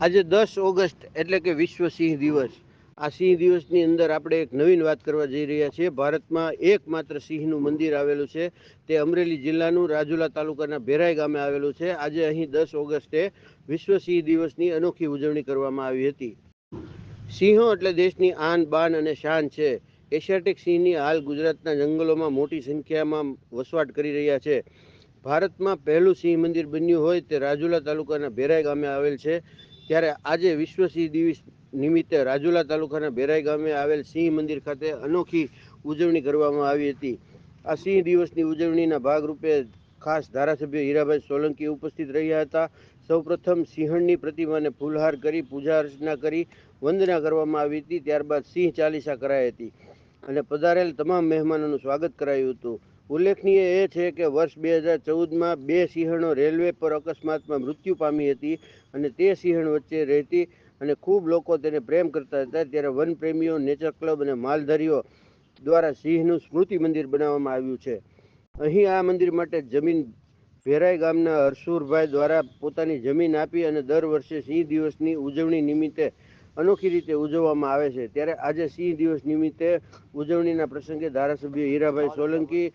આજે દસ ઓગસ્ટ એટલે કે વિશ્વ સિંહ દિવસ. આ સિંહ દિવસની અંદર આપણે એક નવીન વાત કરવા જઈ રહ્યા છીએ. ભારતમાં એકમાત્ર સિંહનું મંદિર આવેલું છે. તે અમરેલી જિલ્લાનું રાજુલા તાલુકાના ભેરાઈ ગામે આવેલું છે. આજે અહીં દસ ઓગસ્ટે વિશ્વ સિંહ દિવસની અનોખી ઉજવણી કરવામાં આવી હતી. સિંહો એટલે દેશની આન, બાન અને શાન છે. એશિયાટિક સિંહની હાલ ગુજરાતના જંગલોમાં મોટી સંખ્યામાં વસવાટ કરી રહ્યા છે. ભારતમાં પહેલું સિંહ મંદિર બન્યું હોય તે રાજુલા તાલુકાના ભેરાઈ ગામે આવેલ છે. ત્યારે આજે વિશ્વ સિંહ દિવસ નિમિત્તે રાજુલા તાલુકાના બેરાઈ ગામે આવેલ સિંહ મંદિર ખાતે અનોખી ઉજવણી કરવામાં આવી હતી. આ સિંહ દિવસની ઉજવણીના ભાગરૂપે ખાસ ધારાસભ્ય હીરાભાઈ સોલંકી ઉપસ્થિત રહ્યા હતા. સૌપ્રથમ સિંહણની પ્રતિમાને ફૂલહાર કરી, પૂજા અર્ચના કરી, વંદના કરવામાં આવી હતી. ત્યારબાદ સિંહ ચાલીસા કરાઈ હતી અને પધારેલ તમામ મહેમાનોનું સ્વાગત કરાયું હતું. ઉલ્લેખનીય એ છે કે વર્ષ બે હજાર ચૌદમાં બે સિંહણો રેલવે પર અકસ્માતમાં મૃત્યુ પામી હતી અને તે સિંહણ વચ્ચે રહેતી અને ખૂબ લોકો તેને પ્રેમ કરતા હતા. ત્યારે વનપ્રેમીઓ, નેચર ક્લબ અને માલધારીઓ દ્વારા સિંહનું સ્મૃતિ મંદિર બનાવવામાં આવ્યું છે. અહીં આ મંદિર માટે જમીન ભેરાઈ ગામના હરસુરભાઈ દ્વારા પોતાની જમીન આપી અને દર વર્ષે સિંહ દિવસની ઉજવણી નિમિત્તે અનોખી રીતે ઉજવવામાં આવે છે. ત્યારે આજે સિંહ દિવસ નિમિત્તે ઉજવણીના પ્રસંગે ધારાસભ્ય હીરાભાઈ સોલંકી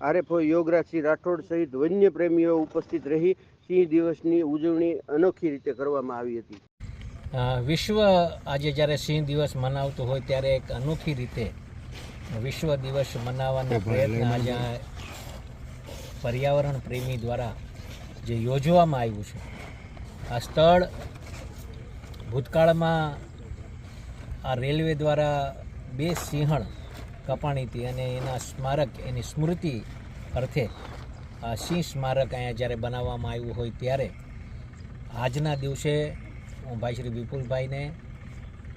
આરએફઓ યોગરાજસિંહ રાઠોડ સહિત વન્ય પ્રેમીઓ ઉપસ્થિત રહી સિંહ દિવસની ઉજવણી અનોખી રીતે કરવામાં આવી હતી. વિશ્વ આજે જ્યારે સિંહ દિવસ મનાવતો હોય ત્યારે એક અનોખી રીતે વિશ્વ દિવસ મનાવવાનો પ્રયત્ન આજે પર્યાવરણ પ્રેમી દ્વારા જે યોજવામાં આવ્યું છે. આ સ્થળ ભૂતકાળમાં આ રેલવે દ્વારા બે સિંહણ કપાણી હતી અને એના સ્મારક, એની સ્મૃતિ અર્થે આ સિંહ સ્મારક અહીંયા જ્યારે બનાવવામાં આવ્યું હોય ત્યારે આજના દિવસે હું ભાઈ શ્રી વિપુલભાઈને,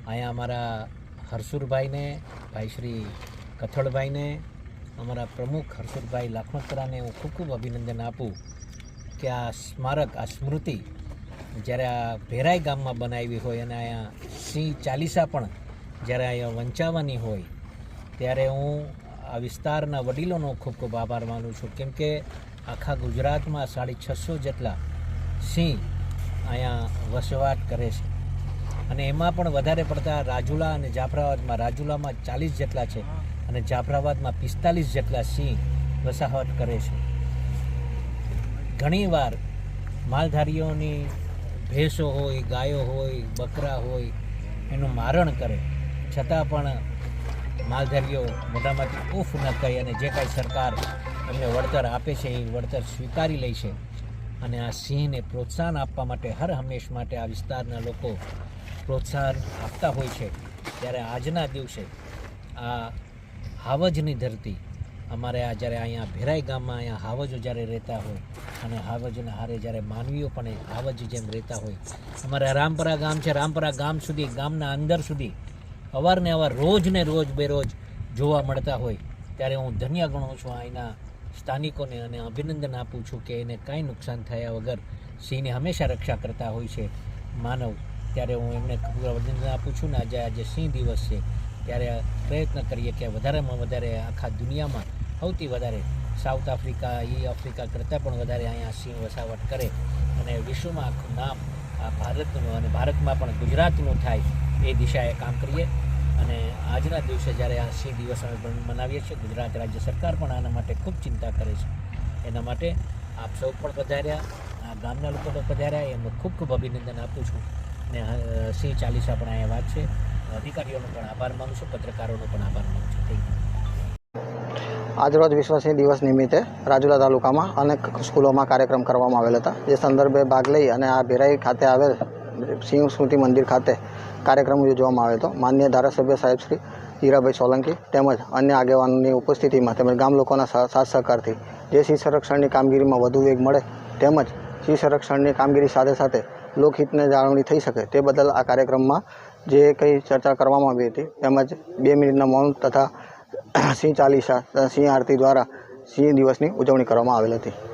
અહીંયા અમારા હરસુરભાઈને, ભાઈ શ્રી કથળભાઈને, અમારા પ્રમુખ હરસુરભાઈ લાખણકરાને હું ખૂબ ખૂબ અભિનંદન આપું કે આ સ્મારક, આ સ્મૃતિ જ્યારે આ ભેરાઈ ગામમાં બનાવી હોય અને અહીંયા સિંહ ચાલીસા પણ જ્યારે અહીંયા વંચાવવાની હોય ત્યારે હું આ વિસ્તારના વડીલોનો ખૂબ ખૂબ આભાર માનું છું. કેમ કે આખા ગુજરાતમાં સાડી છસો જેટલા સિંહ અહીંયા વસવાટ કરે છે. અને એમાં પણ વધારે પડતા રાજુલા અને જાફરાબાદમાં, રાજુલામાં ચાલીસ જેટલા છે અને જાફરાબાદમાં પિસ્તાલીસ જેટલા સિંહ વસાહત કરે છે. ઘણીવાર માલધારીઓની ભેંસો હોય, ગાયો હોય, બકરા હોય, એનું મારણ કરે. છતાં પણ માલધારીઓ મોઢામાંથી ઉફ ન કહી અને જે કાંઈ સરકાર એમને વળતર આપે છે, એ વળતર સ્વીકારી લે છે. અને આ સિંહને પ્રોત્સાહન આપવા માટે હર હંમેશ માટે આ વિસ્તારના લોકો પ્રોત્સાહન આપતા હોય છે. ત્યારે આજના દિવસે આ હાવજની ધરતી, અમારે આ જ્યારે અહીંયા ભેરાઈ ગામમાં અહીંયા હાવજો જ્યારે રહેતા હોય અને હાવજના હારે જ્યારે માનવીઓ પણ હાવજ જેમ રહેતા હોય. અમારે રામપરા ગામ છે, રામપરા ગામ સુધી, ગામના અંદર સુધી અવારને અવાર રોજ બેરોજ જોવા મળતા હોય, ત્યારે હું ધન્ય ગણું છું અહીંના સ્થાનિકોને અને અભિનંદન આપું છું કે એને કાંઈ નુકસાન થયા વગર સિંહને હંમેશા રક્ષા કરતા હોય છે. માનવ, ત્યારે હું એમને ખૂબ અભિનંદન આપું છું ને આજે આજે સિંહ દિવસ છે. ત્યારે પ્રયત્ન કરીએ કે વધારેમાં વધારે આખા દુનિયામાં સૌથી વધારે સાઉથ આફ્રિકા, ઈ આફ્રિકા કરતાં પણ વધારે અહીંયા સિંહ વસાવટ કરે અને વિશ્વમાં આખું નામ આ ભારતનું અને ભારતમાં પણ ગુજરાતનું થાય. એ દિશાએ કામ કરીએ. અને આજના દિવસે જ્યારે આ સિંહ દિવસ અમે મનાવીએ છીએ, ગુજરાત રાજ્ય સરકાર પણ આના માટે ખૂબ ચિંતા કરે છે. એના માટે આપ સૌ પણ પધાર્યા, આ ગામના લોકો પણ પધાર્યા એમનું ખૂબ ખૂબ અભિનંદન આપું છું. ને સિંહ ચાલીસા પણ અહીંયા વાત છે. અધિકારીઓનો પણ આભાર માનું છું, પત્રકારોનો પણ આભાર માનું છું. થેન્ક યુ આજરોજ વિશ્વ દિવસ નિમિત્તે રાજુલા તાલુકામાં અનેક સ્કૂલોમાં કાર્યક્રમ કરવામાં આવેલ હતા. જે સંદર્ભે ભાગ લઈ અને આ ભેરાઈ ખાતે આવેલ સિંહ સ્મૃતિ મંદિર ખાતે કાર્યક્રમ યોજવામાં આવ્યો હતો માન્ય ધારાસભ્ય સાહેબ શ્રી હીરાભાઈ સોલંકી તેમજ અન્ય આગેવાનોની ઉપસ્થિતિમાં તેમજ ગામ લોકોના સાથ સહકારથી જે સિંહ સંરક્ષણની કામગીરીમાં વધુ વેગ મળે તેમજ સિંહ સંરક્ષણની કામગીરી સાથે સાથે લોકહિતને જાળવણી થઈ શકે તે બદલ આ કાર્યક્રમમાં જે કંઈ ચર્ચા કરવામાં આવી હતી તેમજ બે મિનિટના મૌન તથા સિંહ ચાલીસા, સિંહ આરતી દ્વારા સિંહ દિવસની ઉજવણી કરવામાં આવેલ હતી.